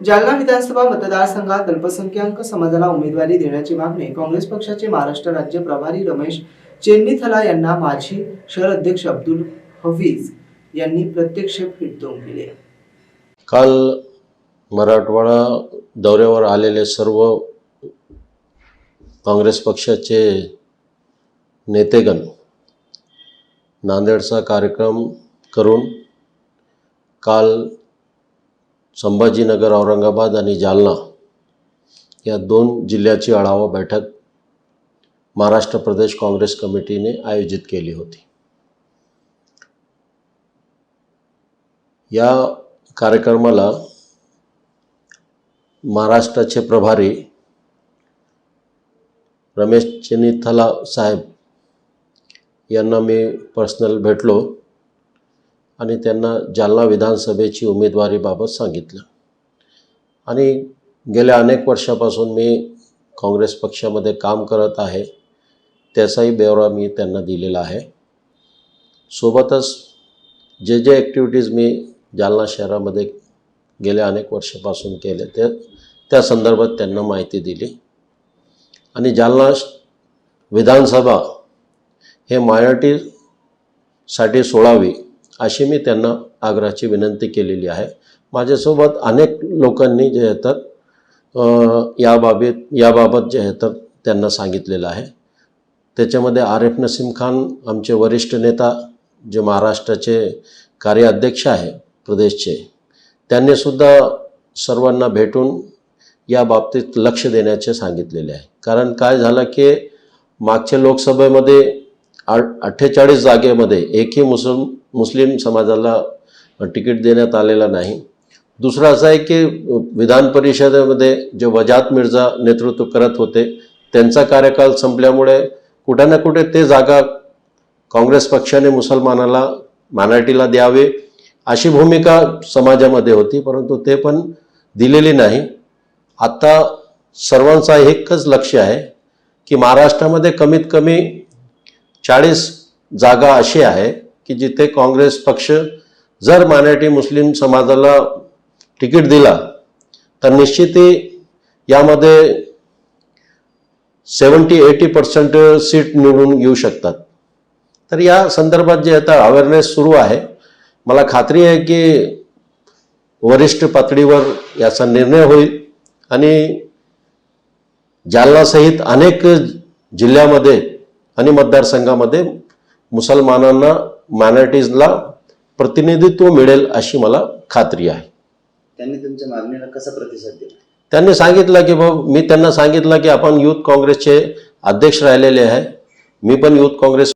जालना विधानसभा मतदारसंघात अल्पसंख्याक समाजाला उमेदवारी देण्याची मागणी काँग्रेस पक्षाचे महाराष्ट्र राज्य प्रभारी रमेश चेन्नीथला यांना माजी शहर अध्यक्ष अब्दुल हफीज यांनी प्रत्यक्ष भेट देऊन दिले काल मराठवाडा दौऱ्यावर आलेले सर्व काँग्रेस पक्षाचे नेतेगण नांदेडचा कार्यक्रम करून काल संभाजीनगर औरंगाबाद आणि जालना या दोन जिल्ह्याची आढावा बैठक महाराष्ट्र प्रदेश काँग्रेस कमिटीने आयोजित केली होती. या कार्यक्रमाला महाराष्ट्राचे प्रभारी रमेश चेनिथला साहेब यांना मी पर्सनल भेटलो. आणि त्यांना जालना विधानसभेची उमेदवारीबाबत सांगितलं. आणि गेल्या अनेक वर्षापासून मी काँग्रेस पक्षामध्ये काम करत आहे त्याचाही ब्यौरा मी त्यांना दिलेला आहे. सोबतच जे जे ॲक्टिव्हिटीज मी जालना शहरामध्ये गेल्या अनेक वर्षापासून केले ते त्या संदर्भात त्यांना माहिती दिली. आणि जालना विधानसभा हे मायनॉरिटीसाठी सोडावी अशी मी त्यांना आग्रहाची विनंती केलेली आहे. माझ्यासोबत अनेक लोकांनी जे आहे तर बाबीत याबाबत याबाबत जे आहे तर त्यांना सांगितलेलं आहे. त्याच्यामध्ये आर एफ नसीम खान आमचे वरिष्ठ नेता जे महाराष्ट्राचे कार्याध्यक्ष आहे प्रदेशचे त्यांनीसुद्धा सर्वांना भेटून या बाबतीत लक्ष देण्याचे सांगितलेले आहे. कारण काय झालं की मागच्या लोकसभेमध्ये अठ्ठेचाळीस जागेमध्ये एकही मुस्लिम मुस्लिम समाजाला तिकीट देण्यात आलेलं नाही. दुसरं असं आहे की विधान परिषदेमध्ये जे वजात मिर्झा नेतृत्व करत होते त्यांचा कार्यकाल संपल्यामुळे कुठे ना कुठे ते जागा काँग्रेस पक्षाने मुसलमानाला मराठीला द्यावे अशी भूमिका समाजामध्ये होती परंतु ते पण दिलेली नाही. आत्ता सर्वांचा एकच लक्ष आहे की महाराष्ट्रामध्ये कमीत कमी चाळीस जागा अशी आहे की जिथे काँग्रेस पक्ष जर मायनॉरिटी मुस्लिम समाजाला तिकीट दिला तर निश्चिती यामध्ये सेवन्टी एटी पर्सेंट सीट निवडून येऊ शकतात. तर या संदर्भात जे आता अवेअरनेस सुरू आहे मला खात्री आहे की वरिष्ठ पातळीवर याचा निर्णय होईल आणि जालनासहित अनेक जिल्ह्यामध्ये आणि मतदारसंघामध्ये मुसलमानांना मायनॉरिटीजला प्रतिनिधित्व मिळेल अशी मला खात्री आहे. त्यांनी तुमच्या मागणीला कसा प्रतिसाद दिला? त्यांनी सांगितलं की भाऊ मी त्यांना सांगितलं की आपण युथ काँग्रेसचे अध्यक्ष राहिलेले आहे. मी पण युथ काँग्रेस